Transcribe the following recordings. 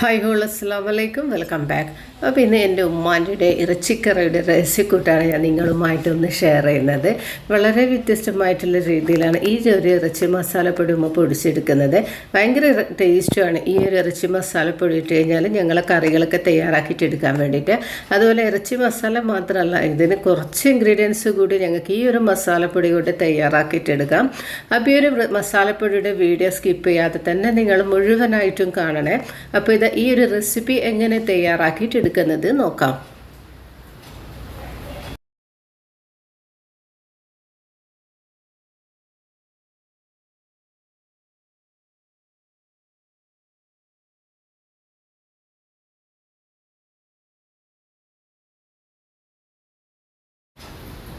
Hi whole അസ്സാം വലൈക്കും welcome back അപ്പോൾ ഇന്ന് എന്റെ ഉമ്മാന്റെ ഇറച്ചിക്കറിയുടെ രഹസ്യക്കൂട്ടാണ് ഞാൻ നിങ്ങളുമായിട്ടൊന്ന് ഷെയർ ചെയ്യുന്നത്. വളരെ വ്യത്യസ്തമായിട്ടുള്ള രീതിയിലാണ് ഈ ഒരു ഇറച്ചി മസാലപ്പൊടി ഉമ്മ പൊടിച്ചെടുക്കുന്നത്. ഭയങ്കര ടേസ്റ്റുമാണ് ഈ ഒരു ഇറച്ചി മസാലപ്പൊടി ഇട്ട് കഴിഞ്ഞാൽ ഞങ്ങളെ കറികളൊക്കെ തയ്യാറാക്കിയിട്ടെടുക്കാൻ വേണ്ടിയിട്ട്. അതുപോലെ ഇറച്ചി മസാല മാത്രമല്ല ഇതിന് കുറച്ച് ഇൻഗ്രീഡിയൻസ് കൂടി ഞങ്ങൾക്ക് ഈ ഒരു മസാലപ്പൊടി കൂടി തയ്യാറാക്കിയിട്ടെടുക്കാം അപ്പോൾ ഈ ഒരു മസാലപ്പൊടിയുടെ വീഡിയോ സ്കിപ്പ് ചെയ്യാതെ തന്നെ നിങ്ങൾ മുഴുവനായിട്ടും കാണണേ. അപ്പോൾ ഇത് ഈ ഒരു റെസിപ്പി എങ്ങനെ തയ്യാറാക്കിയിട്ട് എടുക്കുന്നത് നോക്കാം.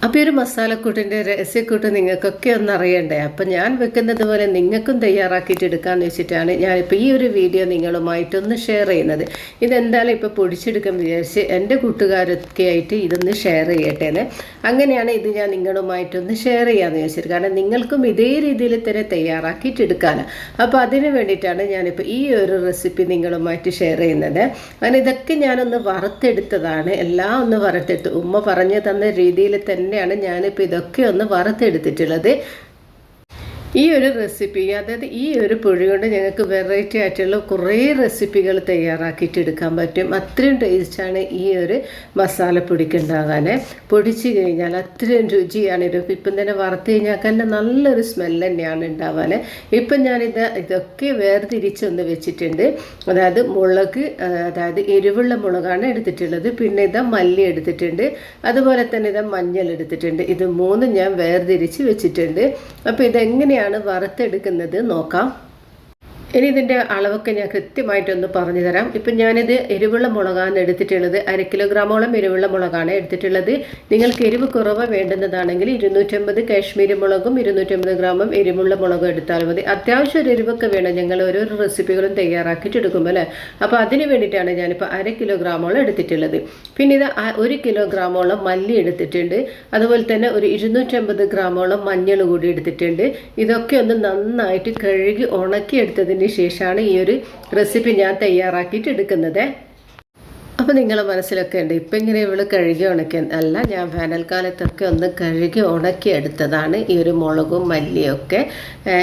അപ്പോൾ ഈ ഒരു മസാലക്കൂട്ടിന്റെ രഹസ്യക്കൂട്ട് നിങ്ങൾക്കൊക്കെ ഒന്ന് അറിയണ്ടേ അപ്പം ഞാൻ വെക്കുന്നത് പോലെ നിങ്ങൾക്കും തയ്യാറാക്കിയിട്ട് എടുക്കാമെന്ന് വെച്ചിട്ടാണ് ഞാനിപ്പോൾ ഈ ഒരു വീഡിയോ നിങ്ങളുമായിട്ടൊന്ന് ഷെയർ ചെയ്യുന്നത്. ഇതെന്തായാലും ഇപ്പോൾ പൊടിച്ചെടുക്കാൻ വിചാരിച്ച് എന്റെ കൂട്ടുകാരൊക്കെ ആയിട്ട് ഇതൊന്ന് ഷെയർ ചെയ്യട്ടേന്ന്. അങ്ങനെയാണ് ഇത് ഞാൻ നിങ്ങളുമായിട്ടൊന്ന് ഷെയർ ചെയ്യാമെന്ന് ചോദിച്ചത് കാരണം നിങ്ങൾക്കും ഇതേ രീതിയിൽ തന്നെ തയ്യാറാക്കിയിട്ട് എടുക്കാനാണ് അപ്പോൾ അതിന് വേണ്ടിയിട്ടാണ് ഞാനിപ്പോൾ ഈ ഒരു റെസിപ്പി നിങ്ങളുമായിട്ട് ഷെയർ ചെയ്യുന്നത്. അങ്ങനെ ഇതൊക്കെ ഞാനൊന്ന് വറുത്തെടുത്തതാണ്. എല്ലാം ഒന്ന് വറുത്തെടുത്ത്. ഉമ്മ പറഞ്ഞു തന്ന രീതിയിൽ തന്നെ തന്നെയാണ് ഞാനിപ്പോൾ ഇതൊക്കെ ഒന്ന് വറുത്തെടുത്തിട്ടുള്ളത്. ഈ ഒരു റെസിപ്പി അതായത് ഈ ഒരു പൊടി കൊണ്ട് ഞങ്ങൾക്ക് വെറൈറ്റി ആയിട്ടുള്ള കുറേ റെസിപ്പികൾ തയ്യാറാക്കിയിട്ട് എടുക്കാൻ പറ്റും. അത്രയും ടേസ്റ്റാണ് ഈ ഒരു മസാലപ്പൊടിക്ക് ഉണ്ടാകാൻ. പൊടിച്ച് കഴിഞ്ഞാൽ അത്രയും രുചിയാണ് ഇത്. ഇപ്പം തന്നെ വറുത്ത് കഴിഞ്ഞാൽ തന്നെ നല്ലൊരു സ്മെല്ല് തന്നെയാണ് ഉണ്ടാവാൻ. ഇപ്പം ഞാനിത് ഇതൊക്കെ വേർതിരിച്ചൊന്ന് വെച്ചിട്ടുണ്ട്. അതായത് മുളക് അതായത് എരിവുള്ള മുളകാണ് എടുത്തിട്ടുള്ളത്. പിന്നെ ഇതാ മല്ലി എടുത്തിട്ടുണ്ട്. അതുപോലെ തന്നെ ഇതാ മഞ്ഞൾ എടുത്തിട്ടുണ്ട്. ഇത് മൂന്നും ഞാൻ വേർതിരിച്ച് വെച്ചിട്ടുണ്ട്. അപ്പോൾ ഇതെങ്ങനെയാണ് എങ്ങനെയാണ് വറുത്തെടുക്കുന്നത് നോക്കാം. ഇനി ഇതിന്റെ അളവൊക്കെ ഞാൻ കൃത്യമായിട്ടൊന്ന് പറഞ്ഞു തരാം. ഇപ്പം ഞാനിത് എരിവുള്ള മുളകാണ് എടുത്തിട്ടുള്ളത്. അര കിലോഗ്രാമോളം എരിവുള്ള മുളകാണ് എടുത്തിട്ടുള്ളത്. നിങ്ങൾക്ക് എരിവ് കുറവ് വേണ്ടുന്നതാണെങ്കിൽ ഇരുന്നൂറ്റമ്പത് കാശ്മീരി മുളകും ഇരുന്നൂറ്റമ്പത് ഗ്രാമും എരിവുള്ള മുളകും എടുത്താൽ മതി. അത്യാവശ്യം ഒരു എരിവൊക്കെ വേണം. ഞങ്ങൾ ഓരോരോ റെസിപ്പികളും തയ്യാറാക്കിയിട്ട് എടുക്കുമ്പോൾ അല്ലേ? അപ്പോൾ അതിന് വേണ്ടിയിട്ടാണ് ഞാനിപ്പോൾ അര കിലോഗ്രാമോളം എടുത്തിട്ടുള്ളത്. പിന്നെ ഇത് ഒരു കിലോഗ്രാമോളം മല്ലി എടുത്തിട്ടുണ്ട്. അതുപോലെ തന്നെ ഒരു ഇരുന്നൂറ്റമ്പത് ഗ്രാമോളം മഞ്ഞൾ കൂടി എടുത്തിട്ടുണ്ട്. ഇതൊക്കെ ഒന്ന് നന്നായിട്ട് കഴുകി ഉണക്കി എടുത്തതിന് ശേഷമാണ് ഈ ഒരു റെസിപ്പി ഞാൻ തയ്യാറാക്കിയിട്ട് എടുക്കുന്നത്. അപ്പോൾ നിങ്ങളെ മനസ്സിലൊക്കെ ഉണ്ട് ഇപ്പം ഇങ്ങനെ ഇവൾ കഴുകി ഉണക്കി അല്ല ഞാൻ വേനൽക്കാലത്തൊക്കെ ഒന്ന് കഴുകി ഉണക്കി എടുത്തതാണ് ഈ ഒരു മുളകും മല്ലിയൊക്കെ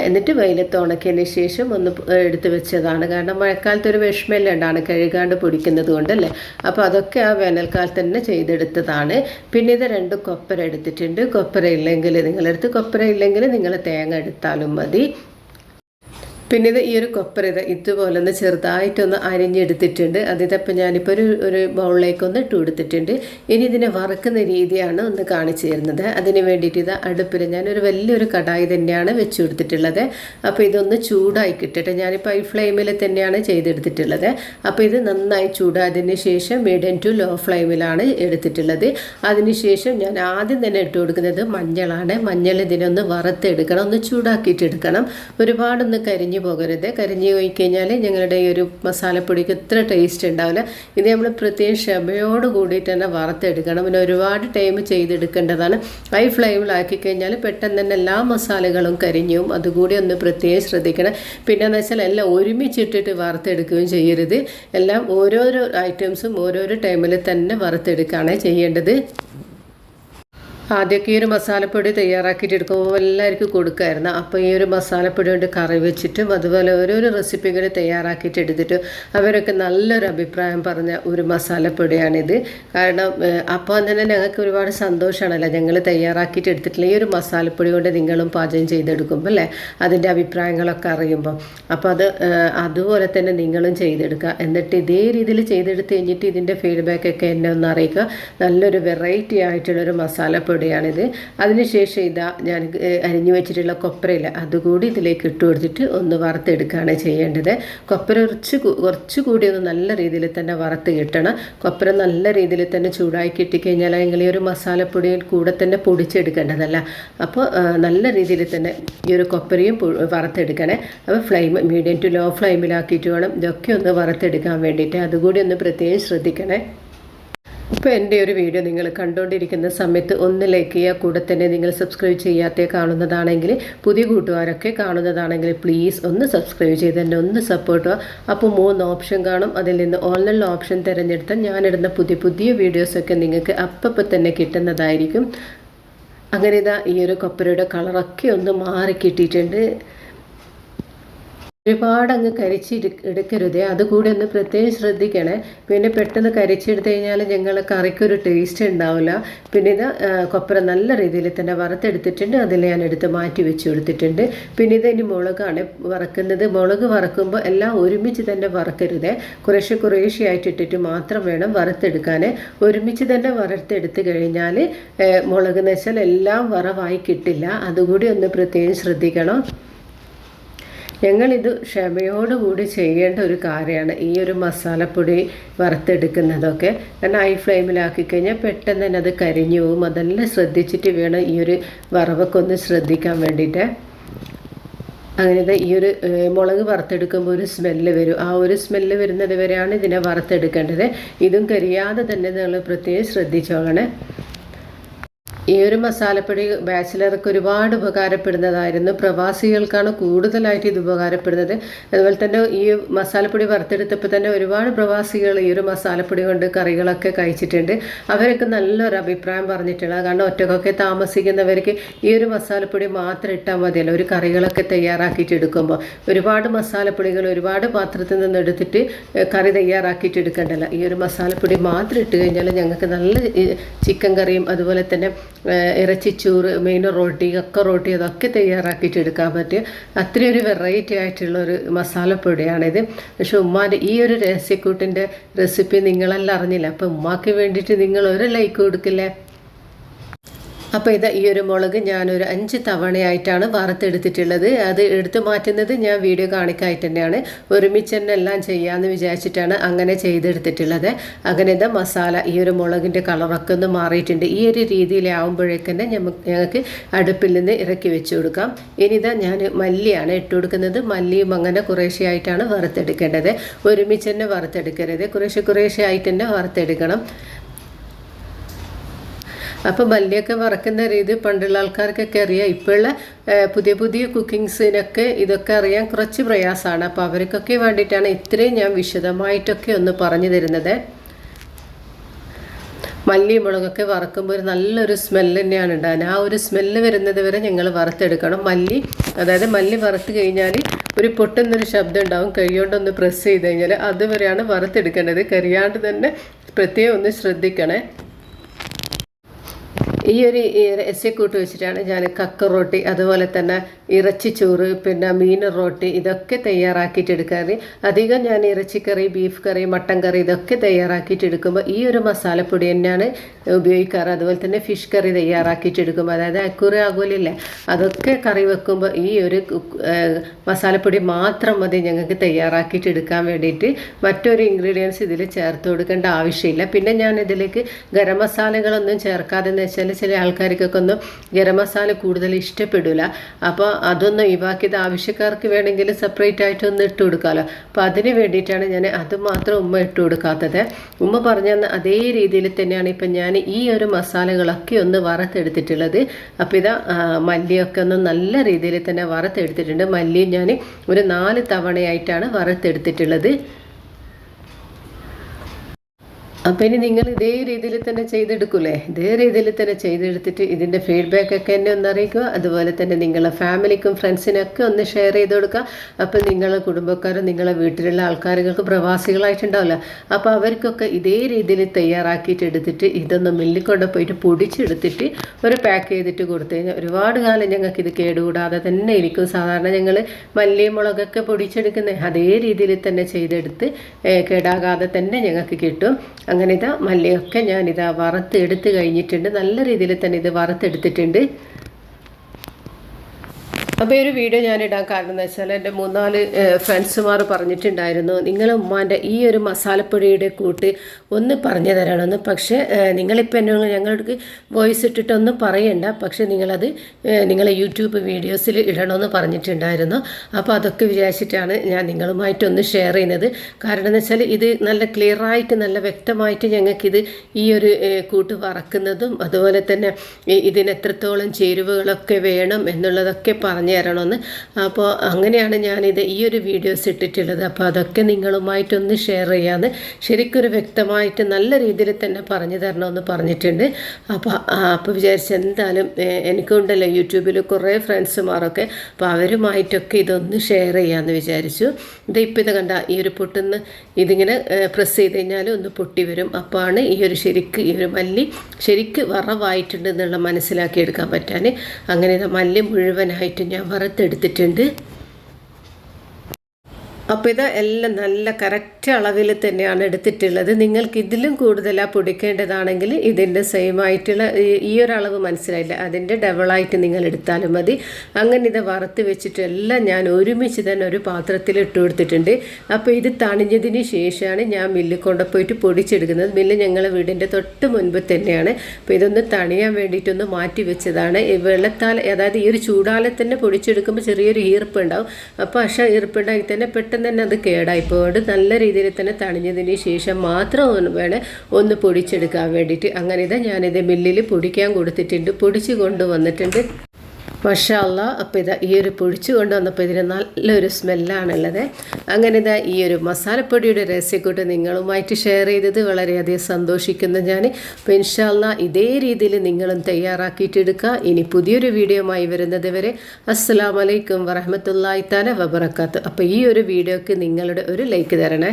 എന്നിട്ട് വെയിലത്ത് ഉണക്കിയതിന് ശേഷം ഒന്ന് എടുത്ത് വെച്ചതാണ്. കാരണം മഴക്കാലത്ത് ഒരു വിഷമമെല്ലാം ഉണ്ടാണ് കഴുകാണ്ട് പൊടിക്കുന്നത് കൊണ്ടല്ലേ അപ്പോൾ അതൊക്കെ ആ വേനൽക്കാലത്ത് തന്നെ ചെയ്തെടുത്തതാണ്. പിന്നെ ഇത് രണ്ട് കൊപ്പര എടുത്തിട്ടുണ്ട്. കൊപ്പര ഇല്ലെങ്കിൽ നിങ്ങളെടുത്ത് കൊപ്പര ഇല്ലെങ്കിൽ നിങ്ങൾ തേങ്ങ എടുത്താലും മതി. പിന്നെ ഇത് ഈ ഒരു കൊപ്പര ഇത് ഇതുപോലെ ഒന്ന് ചെറുതായിട്ടൊന്ന് അരിഞ്ഞെടുത്തിട്ടുണ്ട്. അതിതപ്പം ഞാനിപ്പോൾ ഒരു ഒരു ബൗളിലേക്ക് ഒന്ന് ഇട്ട് കൊടുത്തിട്ടുണ്ട്. ഇനി ഇതിനെ വറുക്കുന്ന രീതിയാണ് ഒന്ന് കാണിച്ചു തരുന്നത്. അതിന് വേണ്ടിയിട്ട് ഇത് അടുപ്പിൽ ഞാനൊരു വലിയൊരു കടായി തന്നെയാണ് വെച്ച് കൊടുത്തിട്ടുള്ളത്. അപ്പോൾ ഇതൊന്ന് ചൂടായി കിട്ടട്ടെ. ഞാനിപ്പോൾ ഈ ഫ്ലെയിമിൽ തന്നെയാണ് ചെയ്തെടുത്തിട്ടുള്ളത്. അപ്പോൾ ഇത് നന്നായി ചൂടായതിന് ശേഷം മീഡിയം ടു ലോ ഫ്ലെയിമിലാണ് എടുത്തിട്ടുള്ളത്. അതിനുശേഷം ഞാൻ ആദ്യം തന്നെ ഇട്ട് കൊടുക്കുന്നത് മഞ്ഞളാണ്. മഞ്ഞൾ ഇതിനൊന്ന് വറുത്തെടുക്കണം. ഒന്ന് ചൂടാക്കിയിട്ട് എടുക്കണം ഒരുപാടൊന്ന് കരിഞ്ഞ് കരിഞ്ഞു പോകരുത് കരിഞ്ഞു പോയി കഴിഞ്ഞാൽ ഞങ്ങളുടെ ഈ ഒരു മസാലപ്പൊടിക്ക് ഇത്ര ടേസ്റ്റ് ഉണ്ടാവില്ല. ഇത് നമ്മൾ പ്രത്യേകം ക്ഷമയോട് കൂടിയിട്ട് തന്നെ വറുത്തെടുക്കണം. പിന്നെ ഒരുപാട് ടൈം ചെയ്തെടുക്കേണ്ടതാണ്. ഹൈ ഫ്ലെയിമിലാക്കി കഴിഞ്ഞാൽ പെട്ടെന്ന് തന്നെ എല്ലാ മസാലകളും കരിഞ്ഞും. അതുകൂടി ഒന്ന് പ്രത്യേകം ശ്രദ്ധിക്കണം. പിന്നെ എന്ന് വെച്ചാൽ എല്ലാം ഒരുമിച്ചിട്ടിട്ട് വറുത്തെടുക്കുകയും ചെയ്യരുത്. എല്ലാം ഓരോരോ ഐറ്റംസും ഓരോരോ ടൈമിൽ തന്നെ വറുത്തെടുക്കുകയാണ് ചെയ്യേണ്ടത്. ആദ്യമൊക്കെ ഈ ഒരു മസാലപ്പൊടി തയ്യാറാക്കിയിട്ട് എടുക്കുമ്പോൾ എല്ലാവർക്കും കൊടുക്കായിരുന്നു. അപ്പോൾ ഈ ഒരു മസാലപ്പൊടി കൊണ്ട് കറി വെച്ചിട്ടും അതുപോലെ ഓരോരോ റെസിപ്പികൾ തയ്യാറാക്കിയിട്ട് എടുത്തിട്ട് അവരൊക്കെ നല്ലൊരു അഭിപ്രായം പറഞ്ഞ ഒരു മസാലപ്പൊടിയാണിത്. കാരണം അപ്പോൾ തന്നെ ഞങ്ങൾക്ക് ഒരുപാട് സന്തോഷമാണല്ലോ ഞങ്ങൾ തയ്യാറാക്കിയിട്ട് എടുത്തിട്ടില്ല ഈ ഒരു മസാലപ്പൊടി കൊണ്ട് നിങ്ങളും പാചകം ചെയ്തെടുക്കുമ്പോൾ അല്ലേ? അതിന്റെ അഭിപ്രായങ്ങളൊക്കെ അറിയുമ്പോൾ അപ്പോൾ അത് അതുപോലെ തന്നെ നിങ്ങളും ചെയ്തെടുക്കുക. എന്നിട്ട് ഇതേ രീതിയിൽ ചെയ്തെടുത്ത് കഴിഞ്ഞിട്ട് ഇതിന്റെ ഫീഡ്ബാക്കൊക്കെ എന്നെ ഒന്ന് അറിയിക്കുക. നല്ലൊരു വെറൈറ്റി ആയിട്ടുള്ളൊരു മസാലപ്പൊടി പൊടിയാണിത് അതിനുശേഷം ഇതാ ഞാൻ അരിഞ്ഞു വെച്ചിട്ടുള്ള കൊപ്പരയില്ല അതുകൂടി ഇതിലേക്ക് ഇട്ട് കൊടുത്തിട്ട് ഒന്ന് വറുത്തെടുക്കുകയാണ് ചെയ്യേണ്ടത്. കൊപ്ര കുറച്ച് കുറച്ച് കൂടി ഒന്ന് നല്ല രീതിയിൽ തന്നെ വറുത്ത് കിട്ടണം. കൊപ്ര നല്ല രീതിയിൽ തന്നെ ചൂടാക്കി കിട്ടിക്കഴിഞ്ഞാൽ നിങ്ങൾ ഈ ഒരു മസാലപ്പൊടിയിൽ കൂടെ തന്നെ പൊടിച്ചെടുക്കേണ്ടതല്ല. അപ്പോൾ നല്ല രീതിയിൽ തന്നെ ഈ ഒരു കൊപ്പരയും വറുത്തെടുക്കണേ. അപ്പോൾ ഫ്ലെയിം മീഡിയം ടു ലോ ഫ്ലെയിമിലാക്കിയിട്ട് വേണം ഇതൊക്കെ ഒന്ന് വറുത്തെടുക്കാൻ വേണ്ടിയിട്ട്. അതുകൂടി ഒന്ന് പ്രത്യേകം ശ്രദ്ധിക്കണേ. ഇപ്പോൾ എന്റെ ഒരു വീഡിയോ നിങ്ങൾ കണ്ടുകൊണ്ടിരിക്കുന്ന സമയത്ത് ഒന്ന് ലൈക്ക് ചെയ്യുക കൂടെ തന്നെ നിങ്ങൾ സബ്സ്ക്രൈബ് ചെയ്യാത്ത കാണുന്നതാണെങ്കിൽ പുതിയ കൂട്ടുകാരൊക്കെ കാണുന്നതാണെങ്കിൽ പ്ലീസ് ഒന്ന് സബ്സ്ക്രൈബ് ചെയ്ത് തന്നെ ഒന്ന് സപ്പോർട്ട് അപ്പോൾ മൂന്ന് ഓപ്ഷൻ കാണും. അതിൽ നിന്ന് ഓൺലൈൻ ഓപ്ഷൻ തിരഞ്ഞെടുത്താൽ ഞാനിടുന്ന പുതിയ പുതിയ വീഡിയോസൊക്കെ നിങ്ങൾക്ക് അപ്പം തന്നെ കിട്ടുന്നതായിരിക്കും. അങ്ങനെ ഇതാ ഈ ഒരു കൊപ്പരയുടെ കളറൊക്കെ ഒന്ന് മാറി കിട്ടിയിട്ടുണ്ട്. ഒരുപാട് അങ്ങ് കരിച്ച് എടുക്കരുതേ. അതുകൂടി ഒന്ന് പ്രത്യേകം ശ്രദ്ധിക്കണേ. പിന്നെ പെട്ടെന്ന് കരിച്ചെടുത്ത് കഴിഞ്ഞാൽ ഞങ്ങൾ കറിക്കൊരു ടേസ്റ്റ് ഉണ്ടാവില്ല പിന്നെ ഇത് കൊപ്പര നല്ല രീതിയിൽ തന്നെ വറുത്തെടുത്തിട്ടുണ്ട്. അതിൽ ഞാൻ എടുത്ത് മാറ്റി വെച്ച് കൊടുത്തിട്ടുണ്ട്. പിന്നെ ഇത് മുളകാണ് വറക്കുന്നത്. മുളക് വറക്കുമ്പോൾ എല്ലാം ഒരുമിച്ച് തന്നെ വറക്കരുതേ. കുറേശ്ശെ കുറേശ്ശെയായിട്ട് ഇട്ടിട്ട് മാത്രം വേണം വറുത്തെടുക്കാൻ ഒരുമിച്ച് തന്നെ വറുത്തെടുത്ത് കഴിഞ്ഞാൽ മുളക് എന്ന് വെച്ചാൽ എല്ലാം വറവായി കിട്ടില്ല. അതുകൂടി ഒന്ന് പ്രത്യേകം ശ്രദ്ധിക്കണം. ഞങ്ങളിത് ക്ഷമയോടുകൂടി ചെയ്യേണ്ട ഒരു കാര്യമാണ് ഈ ഒരു മസാലപ്പൊടി വറുത്തെടുക്കുന്നതൊക്കെ. കാരണം ഹൈ ഫ്ലെയിമിലാക്കി കഴിഞ്ഞാൽ പെട്ടെന്ന് തന്നെ അത് കരിഞ്ഞു പോകും. അതെല്ലാം ശ്രദ്ധിച്ചിട്ട് വേണം ഈ ഒരു വറവൊക്കെ ഒന്ന് ശ്രദ്ധിക്കാൻ വേണ്ടിയിട്ട്. അങ്ങനെ ഈ ഒരു മുളക് വറുത്തെടുക്കുമ്പോൾ ഒരു സ്മെല്ല് വരും. ആ ഒരു സ്മെല്ല് വരുന്നത് വരെയാണ് ഇതിനെ വറുത്തെടുക്കേണ്ടത്. ഇതും കരിയാതെ തന്നെ നിങ്ങൾ പ്രത്യേകം ശ്രദ്ധിച്ചോളണേ. ഈ ഒരു മസാലപ്പൊടി ബാച്ചിലർക്ക് ഒരുപാട് ഉപകാരപ്പെടുന്നതായിരുന്നു. പ്രവാസികൾക്കാണ് കൂടുതലായിട്ട് ഇത് ഉപകാരപ്പെടുന്നത്. അതുപോലെ തന്നെ ഈ മസാലപ്പൊടി വറുത്തെടുത്തപ്പോൾ തന്നെ ഒരുപാട് പ്രവാസികൾ ഈ ഒരു മസാലപ്പൊടി കൊണ്ട് കറികളൊക്കെ കഴിച്ചിട്ടുണ്ട്. അവരൊക്കെ നല്ലൊരു അഭിപ്രായം പറഞ്ഞിട്ടുള്ളത് കാരണം ഒറ്റക്കൊക്കെ താമസിക്കുന്നവർക്ക് ഈ ഒരു മസാലപ്പൊടി മാത്രം ഇട്ടാൽ മതിയല്ലോ. ഒരു കറികളൊക്കെ തയ്യാറാക്കിയിട്ട് എടുക്കുമ്പോൾ ഒരുപാട് മസാലപ്പൊടികൾ ഒരുപാട് പാത്രത്തിൽ നിന്ന് എടുത്തിട്ട് കറി തയ്യാറാക്കിയിട്ട് എടുക്കേണ്ടല്ല. ഈ ഒരു മസാലപ്പൊടി മാത്രം ഇട്ട് കഴിഞ്ഞാൽ ഞങ്ങൾക്ക് നല്ല ചിക്കൻ കറിയും അതുപോലെ തന്നെ ഇറച്ചിച്ചോറ് മെയിൻ റോട്ടി കക്ക റോട്ടി അതൊക്കെ തയ്യാറാക്കിയിട്ട് എടുക്കാൻ പറ്റിയ അത്രയും ഒരു വെറൈറ്റി ആയിട്ടുള്ള ഒരു മസാലപ്പൊടിയാണിത്. പക്ഷെ ഉമ്മാന്റെ ഈ ഒരു രഹസ്യക്കൂട്ടിന്റെ റെസിപ്പി നിങ്ങളെല്ലാം അറിഞ്ഞില്ല? അപ്പോൾ ഉമ്മാക്ക് വേണ്ടിയിട്ട് നിങ്ങൾ ഒരു ലൈക്ക് കൊടുക്കില്ലേ? അപ്പോൾ ഇത് ഈ ഒരു മുളക് ഞാനൊരു അഞ്ച് തവണയായിട്ടാണ് വറുത്തെടുത്തിട്ടുള്ളത്. അത് എടുത്തു മാറ്റുന്നത് ഞാൻ വീഡിയോ കാണിക്കായിട്ട് തന്നെയാണ്. ഒരുമിച്ച് തന്നെ എല്ലാം ചെയ്യാമെന്ന് വിചാരിച്ചിട്ടാണ് അങ്ങനെ ചെയ്തെടുത്തിട്ടുള്ളത്. അങ്ങനെ ഇതാ മസാല ഈ ഒരു മുളകിന്റെ കളറൊക്കെ ഒന്ന് മാറിയിട്ടുണ്ട്. ഈ ഒരു രീതിയിലാവുമ്പോഴേക്ക് തന്നെ ഞങ്ങൾക്ക് അടുപ്പിൽ നിന്ന് ഇറക്കി വെച്ച് കൊടുക്കാം. ഇനിതാ ഞാൻ മല്ലിയാണ് ഇട്ട് കൊടുക്കുന്നത്. മല്ലിയും അങ്ങനെ കുറേശ്ശെയായിട്ടാണ് വറുത്തെടുക്കേണ്ടത്. ഒരുമിച്ച് തന്നെ വറുത്തെടുക്കരുത്. കുറേശ്ശെ കുറേശ്ശെ ആയിട്ട് തന്നെ വറുത്തെടുക്കണം. അപ്പോൾ മല്ലിയൊക്കെ വറക്കുന്ന രീതി പണ്ടുള്ള ആൾക്കാർക്കൊക്കെ അറിയാം. ഇപ്പോഴുള്ള പുതിയ പുതിയ കുക്കിങ്സിനൊക്കെ ഇതൊക്കെ അറിയാൻ കുറച്ച് പ്രയാസമാണ്. അപ്പോൾ അവർക്കൊക്കെ വേണ്ടിയിട്ടാണ് ഇത്രയും ഞാൻ വിശദമായിട്ടൊക്കെ ഒന്ന് പറഞ്ഞു തരുന്നത്. മല്ലി മുളകൊക്കെ വറക്കുമ്പോൾ ഒരു നല്ലൊരു സ്മെല്ല് തന്നെയാണ് ഉണ്ടാകുന്നത് ആ ഒരു സ്മെല്ല് വരുന്നത് വരെ ഞങ്ങൾ വറുത്തെടുക്കണം. മല്ലി അതായത് മല്ലി വറുത്ത് കഴിഞ്ഞാൽ ഒരു പൊട്ടുന്നൊരു ശബ്ദം ഉണ്ടാവും. കൈകൊണ്ടൊന്ന് പ്രസ് ചെയ്ത് കഴിഞ്ഞാൽ അതുവരെയാണ് വറുത്തെടുക്കേണ്ടത്. കരിയാണ്ട് തന്നെ പ്രത്യേകം ഒന്ന് ശ്രദ്ധിക്കണേ. ഈ ഒരു എസ്സിക്കൂട്ട് വെച്ചിട്ടാണ് ഞാൻ കക്ക റോട്ടി അതുപോലെ തന്നെ ഇറച്ചിച്ചോറ് പിന്നെ മീൻ റോട്ടി ഇതൊക്കെ തയ്യാറാക്കിയിട്ട് എടുക്കാറ്. അധികം ഞാൻ ഇറച്ചിക്കറി ബീഫ് കറി മട്ടൻ കറി ഇതൊക്കെ തയ്യാറാക്കിയിട്ട് എടുക്കുമ്പോൾ ഈ ഒരു മസാലപ്പൊടി തന്നെയാണ് ഉപയോഗിക്കാറ്. അതുപോലെ തന്നെ ഫിഷ് കറി തയ്യാറാക്കിയിട്ട് എടുക്കുമ്പോൾ അതായത് അക്കുറി ആകൂലില്ലേ അതൊക്കെ കറി വെക്കുമ്പോൾ ഈ ഒരു മസാലപ്പൊടി മാത്രം മതി ഞങ്ങൾക്ക് തയ്യാറാക്കിയിട്ട് എടുക്കാൻ വേണ്ടിയിട്ട്. മറ്റൊരു ഇൻഗ്രീഡിയൻസ് ഇതിൽ ചേർത്ത് കൊടുക്കേണ്ട ആവശ്യമില്ല. പിന്നെ ഞാൻ ഇതിലേക്ക് ഗരം മസാലകളൊന്നും ചേർക്കാതെ എന്ന് വെച്ചാൽ ചില ആൾക്കാർക്കൊക്കെ ഒന്നും ഗരം മസാല കൂടുതൽ ഇഷ്ടപ്പെടില്ല അപ്പോൾ അതൊന്നും ഒഴിവാക്കിയത് ആവശ്യക്കാർക്ക് വേണമെങ്കിൽ സെപ്പറേറ്റ് ആയിട്ട് ഒന്ന് ഇട്ട് കൊടുക്കാമല്ലോ അപ്പോൾ അതിന് വേണ്ടിയിട്ടാണ് ഞാൻ അത് മാത്രം ഉമ്മ ഇട്ട് കൊടുക്കാത്തത്. ഉമ്മ പറഞ്ഞ അതേ രീതിയിൽ തന്നെയാണ് ഇപ്പം ഞാൻ ഈ ഒരു മസാലകളൊക്കെ ഒന്ന് വറുത്തെടുത്തിട്ടുള്ളത്. അപ്പോൾ ഇതാ മല്ലിയൊക്കെ ഒന്ന് നല്ല രീതിയിൽ തന്നെ വറുത്തെടുത്തിട്ടുണ്ട്. മല്ലിയും ഞാൻ ഒരു നാല് തവണയായിട്ടാണ് വറുത്തെടുത്തിട്ടുള്ളത്. അപ്പം ഇനി നിങ്ങൾ ഇതേ രീതിയിൽ തന്നെ ചെയ്തെടുക്കൂലേ? ഇതേ രീതിയിൽ തന്നെ ചെയ്തെടുത്തിട്ട് ഇതിന്റെ ഫീഡ്ബാക്ക് ഒക്കെ എന്നെ ഒന്ന് അറിയിക്കുക. അതുപോലെ തന്നെ നിങ്ങളെ ഫാമിലിക്കും ഫ്രണ്ട്സിനൊക്കെ ഒന്ന് ഷെയർ ചെയ്ത് കൊടുക്കുക. അപ്പം നിങ്ങളെ കുടുംബക്കാരും നിങ്ങളെ വീട്ടിലുള്ള ആൾക്കാരുകൾക്ക് പ്രവാസികളായിട്ടുണ്ടാവില്ല. അപ്പോൾ അവർക്കൊക്കെ ഇതേ രീതിയിൽ തയ്യാറാക്കിയിട്ട് എടുത്തിട്ട് ഇതൊന്ന് മില്ലിക്കൊണ്ട് പോയിട്ട് പൊടിച്ചെടുത്തിട്ട് ഒരു പാക്ക് ചെയ്തിട്ട് കൊടുത്തു കഴിഞ്ഞാൽ ഒരുപാട് കാലം ഞങ്ങൾക്ക് ഇത് കേടുകൂടാതെ തന്നെ ഇരിക്കും. സാധാരണ ഞങ്ങൾ മല്ലിയും മുളകൊക്കെ പൊടിച്ചെടുക്കുന്നത് അതേ രീതിയിൽ തന്നെ ചെയ്തെടുത്ത് കേടാകാതെ തന്നെ ഞങ്ങൾക്ക് കിട്ടും. അങ്ങനെ ഇതാ മല്ലിയൊക്കെ ഞാനിതാ വറുത്ത് എടുത്ത് കഴിഞ്ഞിട്ടുണ്ട്. നല്ല രീതിയിൽ തന്നെ ഇത് വറുത്തെടുത്തിട്ടുണ്ട്. അപ്പോൾ ഈ ഒരു വീഡിയോ ഞാൻ ഇടാൻ കാരണം എന്ന് വെച്ചാൽ എന്റെ മൂന്നാൽ ഫ്രണ്ട്സുമാർ പറഞ്ഞിട്ടുണ്ടായിരുന്നു നിങ്ങളെ ഉമ്മാന്റെ ഈ ഒരു മസാലപ്പൊടിയുടെ കൂട്ട് ഒന്ന് പറഞ്ഞു തരണമെന്ന്. പക്ഷേ നിങ്ങളിപ്പോൾ എന്നോട് ഞങ്ങൾക്ക് വോയിസ് ഇട്ടിട്ടൊന്നും പറയണ്ട. പക്ഷേ നിങ്ങളത് നിങ്ങളെ യൂട്യൂബ് വീഡിയോസിൽ ഇടണമെന്ന് പറഞ്ഞിട്ടുണ്ടായിരുന്നു. അപ്പോൾ അതൊക്കെ വിചാരിച്ചിട്ടാണ് ഞാൻ നിങ്ങളുമായിട്ടൊന്ന് ഷെയർ ചെയ്യുന്നത്. കാരണം എന്ന് വെച്ചാൽ ഇത് നല്ല ക്ലിയറായിട്ട് നല്ല വ്യക്തമായിട്ട് ഞങ്ങൾക്കിത് ഈ ഒരു കൂട്ട് വറക്കുന്നതും അതുപോലെ തന്നെ ഇതിന് എത്രത്തോളം ചേരുവകളൊക്കെ വേണം എന്നുള്ളതൊക്കെ പറഞ്ഞു തരണമെന്ന്. അപ്പോൾ അങ്ങനെയാണ് ഞാനിത് ഈ ഒരു വീഡിയോസ് ഇട്ടിട്ടുള്ളത്. അപ്പോൾ അതൊക്കെ നിങ്ങളുമായിട്ടൊന്ന് ഷെയർ ചെയ്യാമെന്ന് ശരിക്കൊരു വ്യക്തമായിട്ട് നല്ല രീതിയിൽ തന്നെ പറഞ്ഞു തരണമെന്ന് പറഞ്ഞിട്ടുണ്ട്. അപ്പോൾ അപ്പോൾ വിചാരിച്ച് എന്തായാലും എനിക്കുണ്ടല്ലോ യൂട്യൂബിൽ കുറേ ഫ്രണ്ട്സുമാരൊക്കെ. അപ്പോൾ അവരുമായിട്ടൊക്കെ ഇതൊന്ന് ഷെയർ ചെയ്യാമെന്ന് വിചാരിച്ചു. ഇത് ഇപ്പോൾ ഇത് കണ്ട ഈ ഒരു പൊട്ടുന്ന ഇതിങ്ങനെ പ്രസ് ചെയ്ത് കഴിഞ്ഞാൽ ഒന്ന് പൊട്ടി വരും. അപ്പോഴാണ് ഈ ഒരു ശരിക്ക് ഈ ഒരു മല്ലി ശരിക്ക് വറവായിട്ടുണ്ട് എന്നുള്ള മനസ്സിലാക്കി എടുക്കാൻ പറ്റാൻ അങ്ങനെ മല്ലി മുഴുവനായിട്ട് ഞാൻ വറുത്തെടുത്തിട്ടുണ്ട്. അപ്പോൾ ഇത് എല്ലാം നല്ല കറക്റ്റ് അളവിൽ തന്നെയാണ് എടുത്തിട്ടുള്ളത്. നിങ്ങൾക്ക് ഇതിലും കൂടുതലാണ് പൊടിക്കേണ്ടതാണെങ്കിൽ ഇതിന്റെ സെയിം ആയിട്ടുള്ള ഈ- ഒരു അളവ് മനസ്സിലായില്ല. അതിന്റെ ഡബിളായിട്ട് നിങ്ങൾ എടുത്താലും മതി. അങ്ങനെ ഇത് വറുത്ത് വെച്ചിട്ട് എല്ലാം ഞാൻ ഒരുമിച്ച് തന്നെ ഒരു പാത്രത്തിൽ ഇട്ട് കൊടുത്തിട്ടുണ്ട്. അപ്പോൾ ഇത് തണിഞ്ഞതിന് ശേഷമാണ് ഞാൻ മില്ലിൽ കൊണ്ടുപോയിട്ട് പൊടിച്ചെടുക്കുന്നത്. മില്ല് ഞങ്ങളെ വീടിന്റെ തൊട്ട് മുൻപ് തന്നെയാണ്. അപ്പോൾ ഇതൊന്ന് തണിയാൻ വേണ്ടിയിട്ടൊന്ന് മാറ്റി വെച്ചതാണ്. ഈ വെള്ളത്താൽ അതായത് ഈ ഒരു ചൂടാലെ തന്നെ പൊടിച്ചെടുക്കുമ്പോൾ ചെറിയൊരു ഈർപ്പുണ്ടാവും. അപ്പോൾ പക്ഷേ ഈർപ്പുണ്ടായി തന്നെ പെട്ടെന്ന് തന്നെ അത് കേടായി. പോയിട്ട് നല്ല രീതിയിൽ തന്നെ തണിഞ്ഞതിന് ശേഷം മാത്രം വേണേ ഒന്ന് പൊടിച്ചെടുക്കാൻ വേണ്ടിയിട്ട്. അങ്ങനെ ഇതാ ഞാനിത് മില്ലിൽ പൊടിക്കാൻ കൊടുത്തിട്ടുണ്ട്. പൊടിച്ച് കൊണ്ടുവന്നിട്ടുണ്ട്. മഷാല്ല അപ്പോൾ ഇതാ ഈ ഒരു പൊടിച്ചു കൊണ്ടുവന്നപ്പോൾ ഇതിന് നല്ലൊരു സ്മെല്ലാണുള്ളത്. അങ്ങനെ ഇതാ ഈ ഒരു മസാലപ്പൊടിയുടെ രഹസ്യക്കൂട്ട് നിങ്ങളുമായിട്ട് ഷെയർ ചെയ്തത് വളരെയധികം സന്തോഷിക്കുന്നു ഞാൻ. അപ്പോൾ ഇൻഷാല്ല ഇതേ രീതിയിൽ നിങ്ങളും തയ്യാറാക്കിയിട്ടെടുക്കുക ഇനി പുതിയൊരു വീഡിയോയുമായി വരുന്നത് വരെ അസ്സാം വലൈക്കും വറഹമത്തല്ലായി വബറക്കാത്ത് അപ്പോൾ ഈ ഒരു വീഡിയോക്ക് നിങ്ങളുടെ ഒരു ലൈക്ക് തരണേ.